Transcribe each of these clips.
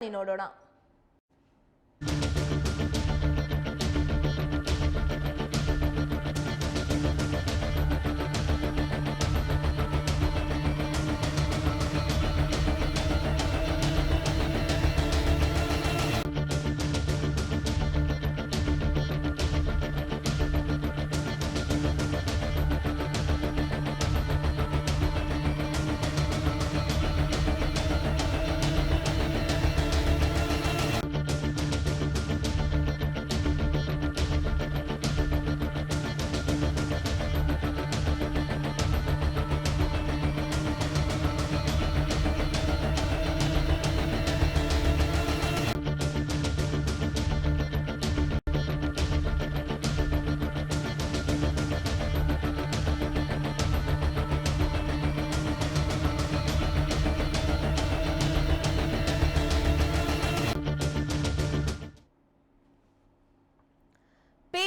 ನೋಡೋಣ.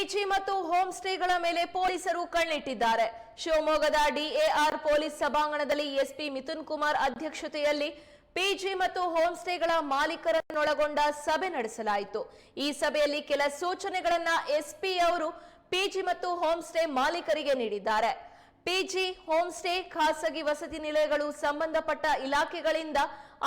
ಪಿಜಿ ಮತ್ತು ಹೋಮ್ ಸ್ಟೇಗಳ ಮೇಲೆ ಪೊಲೀಸರು ಕಣ್ಣಿಟ್ಟಿದ್ದಾರೆ. ಶಿವಮೊಗ್ಗದ ಡಿಎಆರ್ ಪೊಲೀಸ್ ಸಭಾಂಗಣದಲ್ಲಿ ಎಸ್ಪಿ ಮಿಥುನ್ ಕುಮಾರ್ ಅಧ್ಯಕ್ಷತೆಯಲ್ಲಿ ಪಿಜಿ ಮತ್ತು ಹೋಮ್ ಸ್ಟೇಗಳ ಮಾಲೀಕರನ್ನೊಳಗೊಂಡ ಸಭೆ ನಡೆಸಲಾಯಿತು. ಈ ಸಭೆಯಲ್ಲಿ ಕೆಲ ಸೂಚನೆಗಳನ್ನ ಎಸ್ಪಿ ಅವರು ಪಿಜಿ ಮತ್ತು ಹೋಮ್ ಸ್ಟೇ ಮಾಲೀಕರಿಗೆ ನೀಡಿದ್ದಾರೆ. ಪಿಜಿ ಹೋಮ್ ಸ್ಟೇ, ಖಾಸಗಿ ವಸತಿ ನಿಲಯಗಳು ಸಂಬಂಧಪಟ್ಟ ಇಲಾಖೆಗಳಿಂದ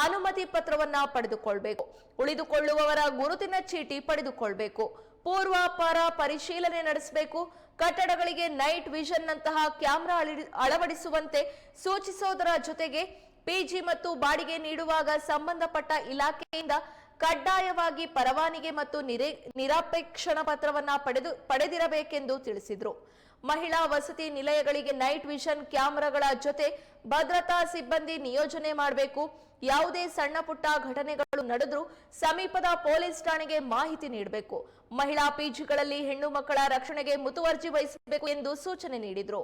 ಅನುಮತಿ ಪತ್ರವನ್ನ ಪಡೆದುಕೊಳ್ಬೇಕು. ಉಳಿದುಕೊಳ್ಳುವವರ ಗುರುತಿನ ಚೀಟಿ ಪಡೆದುಕೊಳ್ಬೇಕು. ಪೂರ್ವಾಪರ ಪರಿಶೀಲನೆ ನಡೆಸಬೇಕು. ಕಟ್ಟಡಗಳಿಗೆ ನೈಟ್ ವಿಷನ್ ನಂತಹ ಕ್ಯಾಮೆರಾ ಅಳಿ- ಅಳವಡಿಸುವಂತೆ ಸೂಚಿಸೋದರ ಜೊತೆಗೆ ಪಿಜಿ ಮತ್ತು ಬಾಡಿಗೆ ನೀಡುವಾಗ ಸಂಬಂಧಪಟ್ಟ ಇಲಾಖೆಯಿಂದ ಕಡ್ಡಾಯವಾಗಿ ಪರವಾನಿಗೆ ಮತ್ತು ನಿರೇ- ನಿರಾಪೇಕ್ಷಣ ಪತ್ರವನ್ನ ಪಡೆದು, ಪಡೆದಿರಬೇಕೆಂದು ತಿಳಿಸಿದ್ರು. ಮಹಿಳಾ ವಸತಿ ನಿಲಯಗಳಿಗೆ ನೈಟ್ ವಿಷನ್ ಕ್ಯಾಮೆರಾಗಳ ಜೊತೆ ಭದ್ರತಾ ಸಿಬ್ಬಂದಿ ನಿಯೋಜನೆ ಮಾಡಬೇಕು. ಯಾವುದೇ ಸಣ್ಣ ಪುಟ್ಟ ಘಟನೆಗಳು ನಡೆದರೂ ಸಮೀಪದ ಪೊಲೀಸ್ ಠಾಣೆಗೆ ಮಾಹಿತಿ ನೀಡಬೇಕು. ಮಹಿಳಾ ಪಿಜಿಗಳಲ್ಲಿ ಹೆಣ್ಣು ಮಕ್ಕಳ ರಕ್ಷಣೆಗೆ ಮುತುವರ್ಜಿ ವಹಿಸಬೇಕು ಎಂದು ಸೂಚನೆ ನೀಡಿದ್ರು.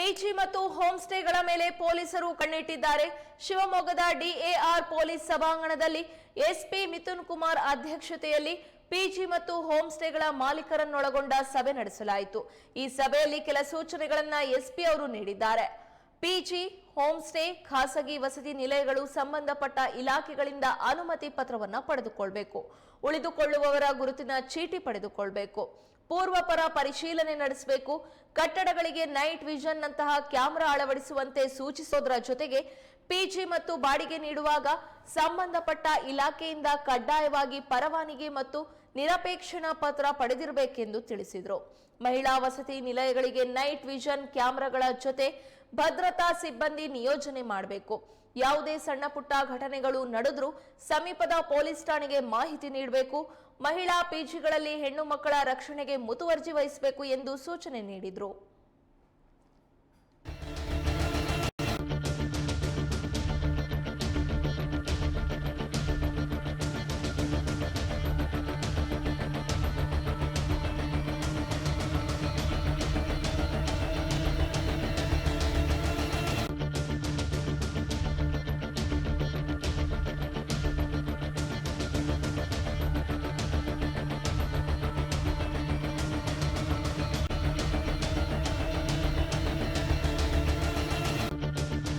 ಪಿಜಿ ಮತ್ತು ಹೋಮ್ ಸ್ಟೇಗಳ ಮೇಲೆ ಪೊಲೀಸರು ಕಣ್ಣಿಟ್ಟಿದ್ದಾರೆ. ಶಿವಮೊಗ್ಗದ ಡಿಎಆರ್ ಪೊಲೀಸ್ ಸಭಾಂಗಣದಲ್ಲಿ ಎಸ್ಪಿ ಮಿಥುನ್ ಕುಮಾರ್ ಅಧ್ಯಕ್ಷತೆಯಲ್ಲಿ ಪಿಜಿ ಮತ್ತು ಹೋಮ್ ಸ್ಟೇಗಳ ಮಾಲೀಕರನ್ನೊಳಗೊಂಡ ಸಭೆ ನಡೆಸಲಾಯಿತು. ಈ ಸಭೆಯಲ್ಲಿ ಕೆಲ ಸೂಚನೆಗಳನ್ನ ಎಸ್ಪಿ ಅವರು ನೀಡಿದ್ದಾರೆ. ಪಿಜಿ ಹೋಮ್ ಸ್ಟೇ ಖಾಸಗಿ ವಸತಿ ನಿಲಯಗಳು ಸಂಬಂಧಪಟ್ಟ ಇಲಾಖೆಗಳಿಂದ ಅನುಮತಿ ಪತ್ರವನ್ನು ಪಡೆದುಕೊಳ್ಬೇಕು. ಉಳಿದುಕೊಳ್ಳುವವರ ಗುರುತಿನ ಚೀಟಿ ಪಡೆದುಕೊಳ್ಬೇಕು. ಪೂರ್ವಪರ ಪರಿಶೀಲನೆ ನಡೆಸಬೇಕು. ಕಟ್ಟಡಗಳಿಗೆ ನೈಟ್ ವಿಷನ್ ನಂತಹ ಕ್ಯಾಮೆರಾ ಅಳವಡಿಸುವಂತೆ ಸೂಚಿಸೋದರ ಜೊತೆಗೆ ಪಿಜಿ ಮತ್ತು ಬಾಡಿಗೆ ನೀಡುವಾಗ ಸಂಬಂಧಪಟ್ಟ ಇಲಾಖೆಯಿಂದ ಕಡ್ಡಾಯವಾಗಿ ಪರವಾನಿಗೆ ಮತ್ತು ನಿರಪೇಕ್ಷಣಾ ಪತ್ರ ಪಡೆದಿರಬೇಕೆಂದು ತಿಳಿಸಿದರು. ಮಹಿಳಾ ವಸತಿ ನಿಲಯಗಳಿಗೆ ನೈಟ್ ವಿಷನ್ ಕ್ಯಾಮೆರಾಗಳ ಜೊತೆ ಭದ್ರತಾ ಸಿಬ್ಬಂದಿ ನಿಯೋಜನೆ ಮಾಡಬೇಕು. ಯಾವುದೇ ಸಣ್ಣ ಪುಟ್ಟ ಘಟನೆಗಳು ನಡೆದ್ರೂ ಸಮೀಪದ ಪೊಲೀಸ್ ಠಾಣೆಗೆ ಮಾಹಿತಿ ನೀಡಬೇಕು. ಮಹಿಳಾ ಪಿಜಿಗಳಲ್ಲಿ ಹೆಣ್ಣು ಮಕ್ಕಳ ರಕ್ಷಣೆಗೆ ಮುತುವರ್ಜಿ ವಹಿಸಬೇಕು ಎಂದು ಸೂಚನೆ ನೀಡಿದ್ರು.